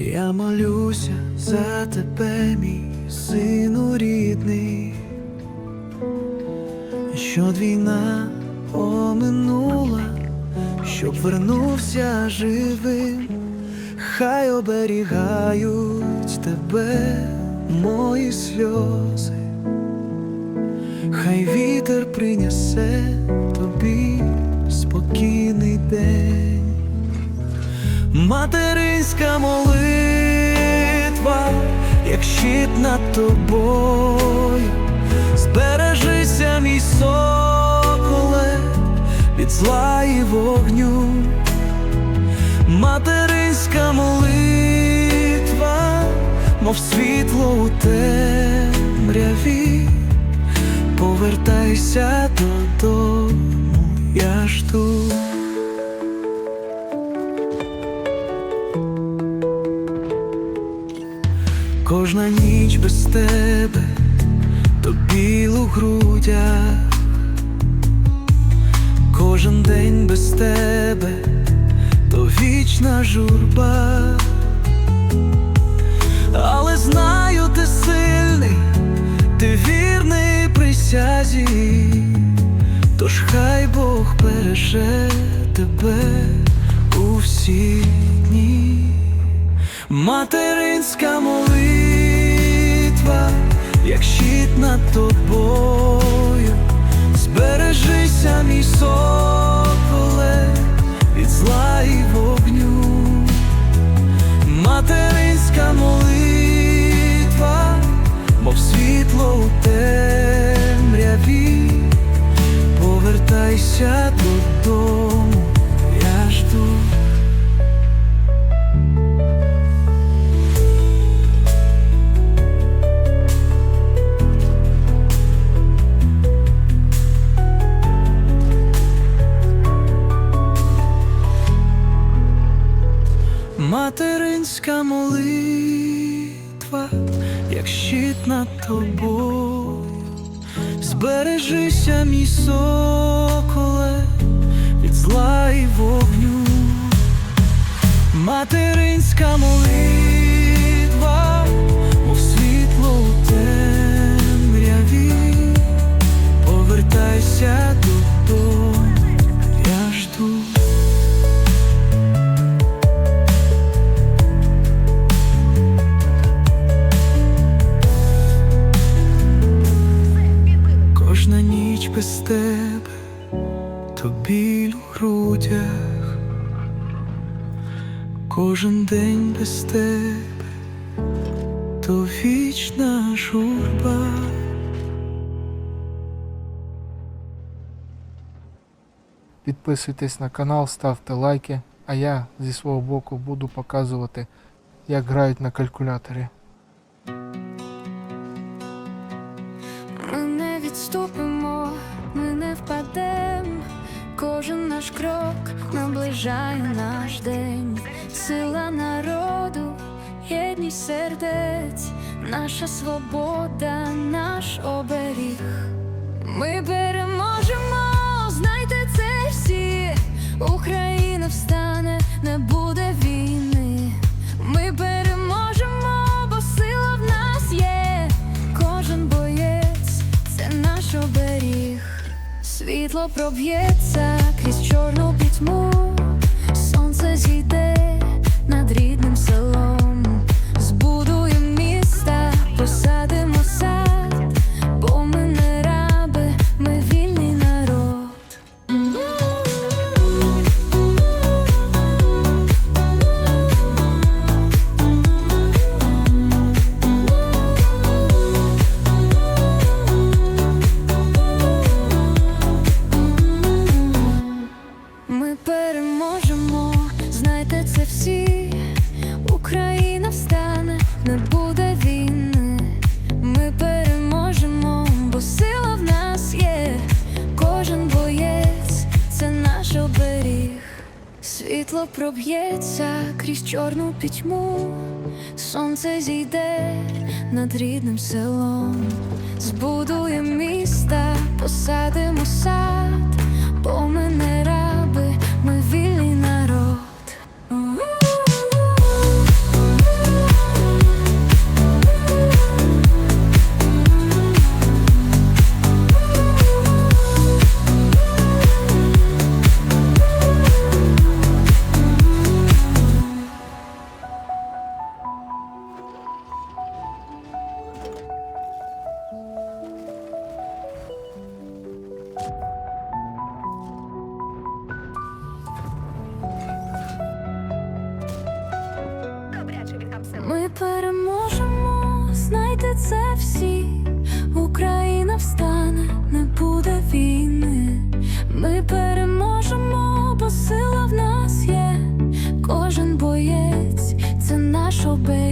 Я молюся за тебе, мій сину рідний, щоб війна оминула, щоб вернувся живим, хай оберігають тебе мої сльози, хай вітер принесе тобі спокійний день. Материнська молитва, як щит над тобою, збережися, мій соколе, від зла і вогню, материнська молитва, мов світло у темряві, Кожна ніч без тебе, то біль у грудях, кожен день без тебе, то вічна журба, але знаю, ти сильний, ти вірний присязі, тож хай Бог береже тебе у всі дні. Материнська молитва, як щит над тобою, збережися, мій соколе, від зла і вогню, материнська молитва, мов світло у темряві, повертайся додому, Материнська молитва, як щит над тобою, збережися, мій соколе, від зла і вогню, материнська молитва, грудях, кожен день без тебе, то вічна журба. Підписуйтесь на канал, ставте лайки, а я зі свого боку буду показувати, як грають на калькуляторі. Ми не відступимо, ми не впадем. Кожен наш крок наближає наш день. Сила народу, єдність сердець, наша свобода, наш оберіг. Ми переможемо, знайте це всі. Україна встане, не буде війни. Ми переможемо, Світло проб'ється крізь чорну пітьму. Сонце зійде Світло проб'ється крізь чорну пітьму. Сонце зійде над рідним селом. Збудуємо міста, посадимо сад, це всі. Україна встане, не буде війни. Ми переможемо, бо сила в нас є. Кожен боєць це наш оберіг.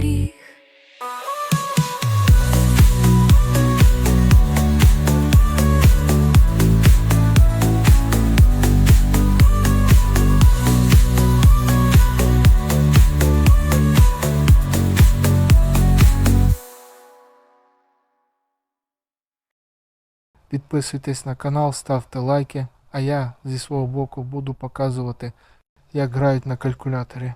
Підписуйтесь на канал, ставте лайки, а я зі свого боку буду показувати, як грають на калькуляторі.